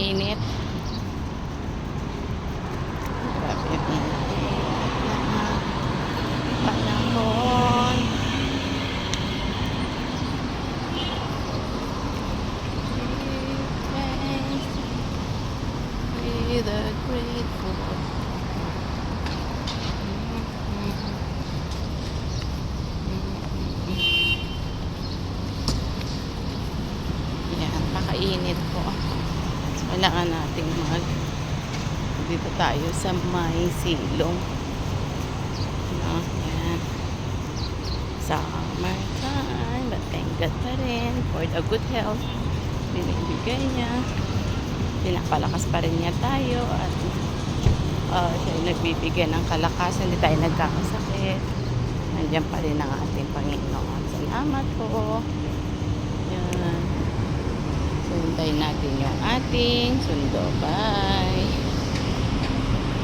init. Grabe yung init. Ah, Panahon. Be the grateful. Pakainit po. Kailangan nating mag dito tayo sa may silong. No, yan. Summertime, but thank God pa rin for the good health. Binibigay niya. Pinapalakas pa rin niya tayo at uh, siya yung nagbibigay ng kalakasan. Hindi tayo nagkakasakit. Nandiyan pa rin ang ating Panginoon. Salamat po. Yan. So, hintayin natin yung ating sundo. Bye.